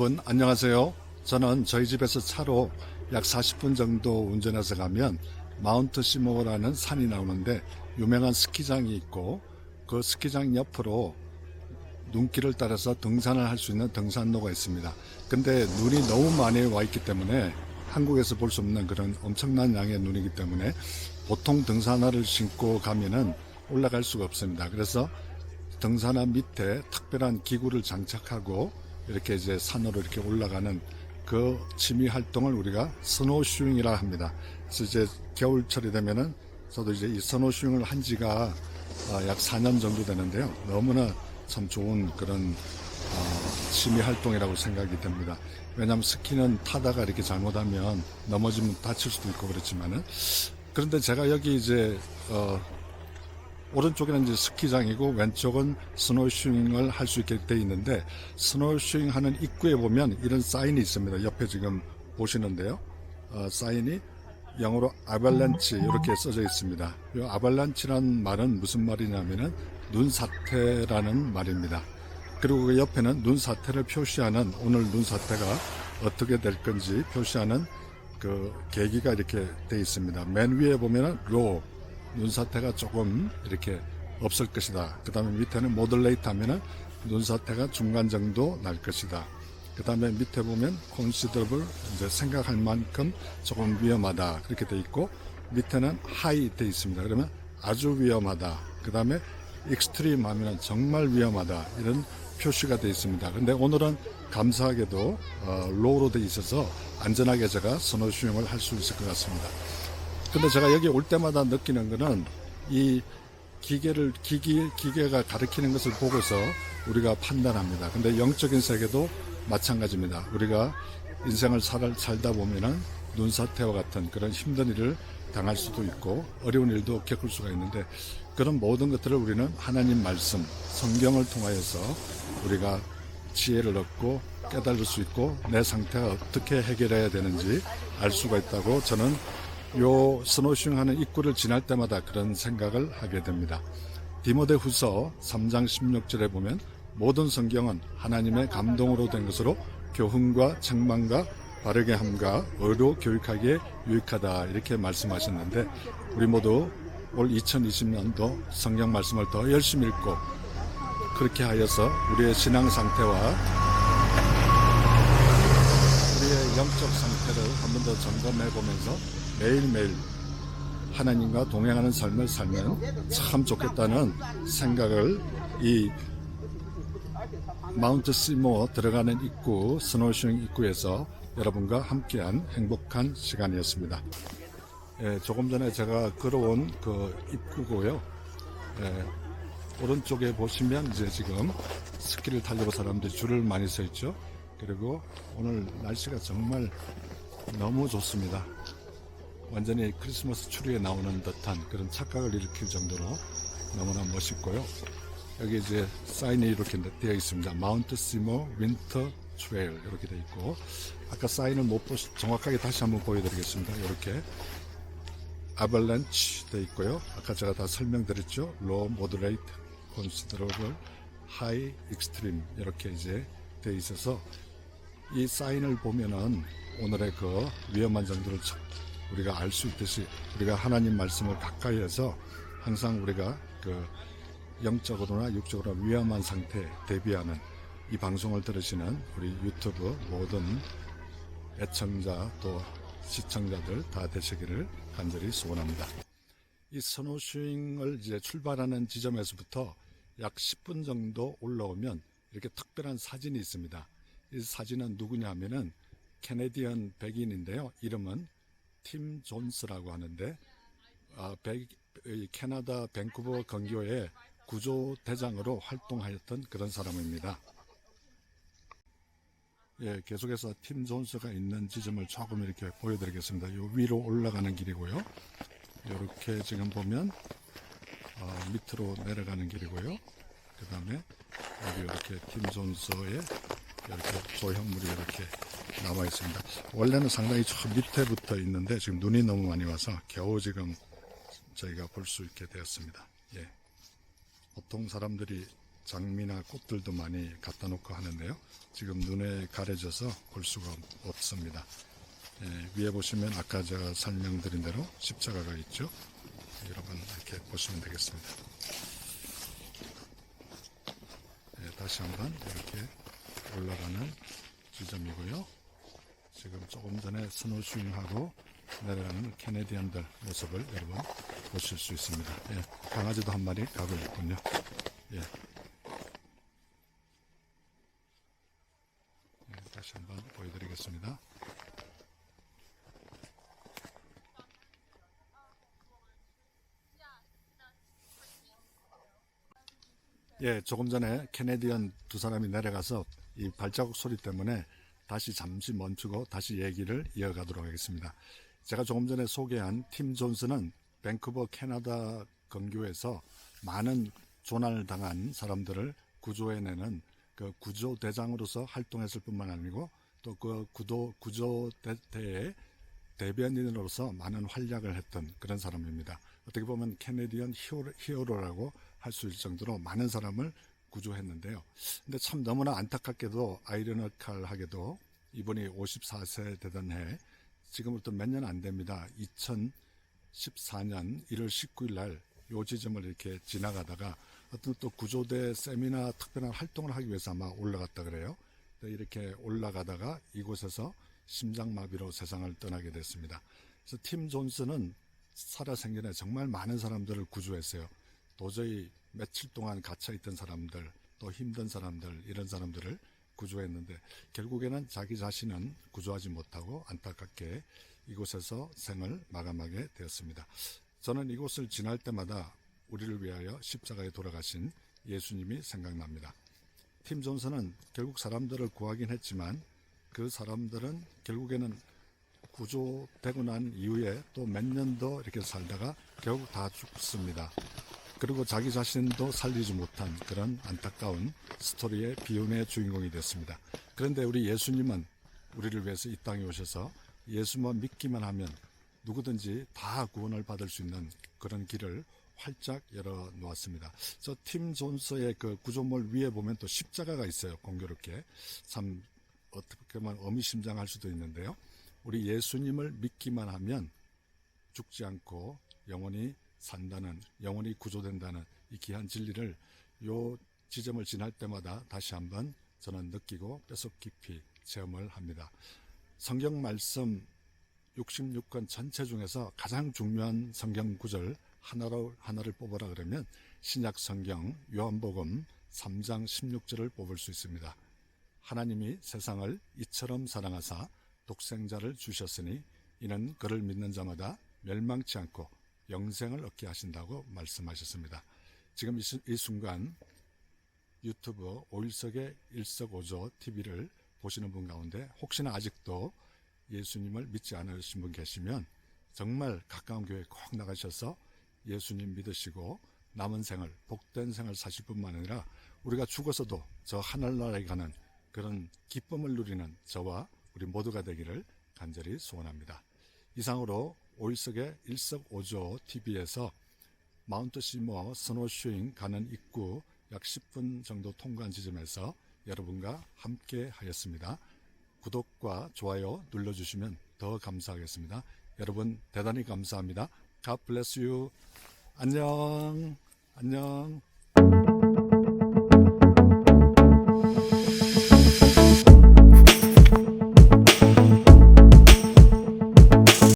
여러분 안녕하세요. 저는 저희 집에서 차로 약 40분 정도 운전해서 가면 마운트 시모라는 산이 나오는데 유명한 스키장이 있고 그 스키장 옆으로 눈길을 따라서 등산을 할 수 있는 등산로가 있습니다. 근데 눈이 너무 많이 와 있기 때문에 한국에서 볼 수 없는 그런 엄청난 양의 눈이기 때문에 보통 등산화를 신고 가면은 올라갈 수가 없습니다. 그래서 등산화 밑에 특별한 기구를 장착하고 이렇게 이제 산으로 이렇게 올라가는 그 취미 활동을 우리가 스노우슈잉이라 합니다. 그래서 이제 겨울철이 되면은 저도 이제 이 스노우슈잉을 한 지가 아, 약 4년 정도 되는데요. 너무나 참 좋은 그런 어, 취미 활동이라고 생각이 됩니다. 왜냐하면 스키는 타다가 이렇게 잘못하면 넘어지면 다칠 수도 있고 그렇지만은 그런데 제가 여기 이제 어, 오른쪽에는 이제 스키장이고 왼쪽은 스노우슈잉을 할 수 있게 돼 있는데 스노우슈잉 하는 입구에 보면 이런 사인이 있습니다. 옆에 지금 보시는데요. 어, 사인이 영어로 아발란치 이렇게 써져 있습니다. 이 아발란치란 말은 무슨 말이냐면은 눈사태라는 말입니다. 그리고 그 옆에는 눈사태를 표시하는 오늘 눈사태가 어떻게 될 건지 표시하는 그 계기가 이렇게 돼 있습니다. 맨 위에 보면은 로 눈사태가 조금 이렇게 없을 것이다. 그 다음에 밑에는 모델레이트 하면은 눈사태가 중간 정도 날 것이다. 그 다음에 밑에 보면 considerable 이제 생각할 만큼 조금 위험하다. 그렇게 돼 있고 밑에는 high 돼 있습니다. 그러면 아주 위험하다. 그 다음에 extreme 하면 정말 위험하다. 이런 표시가 되어 있습니다. 근데 오늘은 감사하게도 어, 로우로 되어 있어서 안전하게 제가 슈잉을 할 수 있을 것 같습니다. 근데 제가 여기 올 때마다 느끼는 거는 이 기계를 기기 기계가 가리키는 것을 보고서 우리가 판단합니다. 근데 영적인 세계도 마찬가지입니다. 우리가 인생을 살, 살다 보면은 눈사태와 같은 그런 힘든 일을 당할 수도 있고 어려운 일도 겪을 수가 있는데 그런 모든 것들을 우리는 하나님 말씀, 성경을 통하여서 우리가 지혜를 얻고 깨달을 수 있고 내 상태가 어떻게 해결해야 되는지 알 수가 있다고 저는 요 스노싱 하는 입구를 지날 때마다 그런 생각을 하게 됩니다. 디모데 후서 3장 16절에 보면 모든 성경은 하나님의 감동으로 된 것으로 교훈과 책망과 바르게 함과 의로 교육하기에 유익하다 이렇게 말씀하셨는데 우리 모두 올 2020년도 성경 말씀을 더 열심히 읽고 그렇게 하여서 우리의 신앙 상태와 우리의 영적 상태를 한 번 더 점검해 보면서 매일매일 하나님과 동행하는 삶을 살면 참 좋겠다는 생각을 이 마운트 시모 들어가는 입구 스노우싱 입구에서 여러분과 함께한 행복한 시간이었습니다. 예, 조금 전에 제가 걸어온 그 입구고요. 예, 오른쪽에 보시면 이제 지금 스키를 타려고 사람들이 줄을 많이 서 있죠. 그리고 오늘 날씨가 정말 너무 좋습니다. 완전히 크리스마스 추리에 나오는 듯한 그런 착각을 일으킬 정도로 너무나 멋있고요. 여기 이제 사인이 이렇게 되어 있습니다. 마운트 시모 윈터 트레일 이렇게 되어 있고 아까 사인을 못 보시 정확하게 다시 한번 보여드리겠습니다. 이렇게 아발란치 되어 있고요. 아까 제가 다 설명드렸죠. low, moderate, considerable, high, extreme 이렇게 이제 되어 있어서 이 사인을 보면은 오늘의 그 위험한 정도를 참 우리가 알 수 있듯이 우리가 하나님 말씀을 가까이해서 항상 우리가 그 영적으로나 육적으로 위험한 상태에 대비하는 이 방송을 들으시는 우리 유튜브 모든 애청자 또 시청자들 다 되시기를 간절히 소원합니다. 이 스노우슈잉을 이제 출발하는 지점에서부터 약 10분 정도 올라오면 이렇게 특별한 사진이 있습니다. 이 사진은 누구냐 하면은 캐네디언 백인인데요. 이름은 팀 존스라고 하는데 아, 캐나다 밴쿠버 건교의 구조 대장으로 활동하였던 그런 사람입니다. 예, 계속해서 팀 존스가 있는 지점을 조금 이렇게 보여드리겠습니다. 요 위로 올라가는 길이고요. 이렇게 지금 보면 어, 밑으로 내려가는 길이고요. 그 다음에 여기 이렇게 팀 존스의 이렇게 조형물이 남아 있습니다. 원래는 상당히 저 밑에부터 있는데 지금 눈이 너무 많이 와서 겨우 지금 저희가 볼 수 있게 되었습니다. 예. 보통 사람들이 장미나 꽃들도 많이 갖다 놓고 하는데요. 지금 눈에 가려져서 볼 수가 없습니다. 예, 위에 보시면 아까 제가 설명드린 대로 십자가가 있죠. 여러분 이렇게 보시면 되겠습니다. 예, 다시 한번 이렇게 올라가는 지점이고요. 지금 조금 전에 스노우스윙하고 내려가는 캐네디언들 모습을 여러분 보실 수 있습니다. 예, 강아지도 한 마리 가고 있군요. 예. 예, 다시 한번 보여드리겠습니다. 예, 조금 전에 캐네디언 두 사람이 내려가서 이 발자국 소리 때문에 다시 잠시 멈추고 다시 얘기를 이어가도록 하겠습니다. 제가 조금 전에 소개한 팀 존스는 밴쿠버 캐나다 근교에서 많은 조난을 당한 사람들을 구조해내는 그 구조 대장으로서 활동했을 뿐만 아니고 또 그 구도 구조대의 대변인으로서 많은 활약을 했던 그런 사람입니다. 어떻게 보면 캐네디언 히어로, 히어로라고 할 수 있을 정도로 많은 사람을 구조했는데요. 근데 참 너무나 안타깝게도 아이러니컬하게도 이분이 54세 되던 해 지금부터 몇 년 안 됩니다. 2014년 1월 19일 날 요 지점을 이렇게 지나가다가 어떤 또 구조대 세미나 특별한 활동을 하기 위해서 아마 올라갔다 그래요. 근데 이렇게 올라가다가 이곳에서 심장마비로 세상을 떠나게 됐습니다. 그래서 팀 존스는 살아생전에 정말 많은 사람들을 구조했어요. 도저히 며칠 동안 갇혀 있던 사람들, 또 힘든 사람들, 이런 사람들을 구조했는데 결국에는 자기 자신은 구조하지 못하고 안타깝게 이곳에서 생을 마감하게 되었습니다. 저는 이곳을 지날 때마다 우리를 위하여 십자가에 돌아가신 예수님이 생각납니다. 팀 존슨은 결국 사람들을 구하긴 했지만 그 사람들은 결국에는 구조되고 난 이후에 또 몇 년 더 이렇게 살다가 결국 다 죽습니다. 그리고 자기 자신도 살리지 못한 그런 안타까운 스토리의 비운의 주인공이 됐습니다. 그런데 우리 예수님은 우리를 위해서 이 땅에 오셔서 예수만 믿기만 하면 누구든지 다 구원을 받을 수 있는 그런 길을 활짝 열어 놓았습니다. 저 팀 존스의 그 구조물 위에 보면 또 십자가가 있어요. 공교롭게. 참 어떻게 보면 어미심장할 수도 있는데요. 우리 예수님을 믿기만 하면 죽지 않고 영원히 산다는 영원히 구조된다는 이 귀한 진리를 요 지점을 지날 때마다 다시 한번 저는 느끼고 뼛속 깊이 체험을 합니다. 성경 말씀 66권 전체 중에서 가장 중요한 성경 구절 하나로 하나를 뽑으라 그러면 신약 성경 요한복음 3장 16절을 뽑을 수 있습니다. 하나님이 세상을 이처럼 사랑하사 독생자를 주셨으니 이는 그를 믿는 자마다 멸망치 않고 영생을 얻게 하신다고 말씀하셨습니다. 지금 이, 순간 유튜브 오일석의 일석오조 TV를 보시는 분 가운데 혹시나 아직도 예수님을 믿지 않으신 분 계시면 정말 가까운 교회 꼭 나가셔서 예수님 믿으시고 남은 생을 복된 생을 사실 뿐만 아니라 우리가 죽어서도 저 하늘나라에 가는 그런 기쁨을 누리는 저와 우리 모두가 되기를 간절히 소원합니다. 이상으로 오일석의 일석오조 TV에서 마운트 시모 스노쇼잉 가는 입구 약 10분 정도 통과한 지점에서 여러분과 함께 하였습니다. 구독과 좋아요 눌러주시면 더 감사하겠습니다. 여러분 대단히 감사합니다. God bless you. 안녕. 안녕.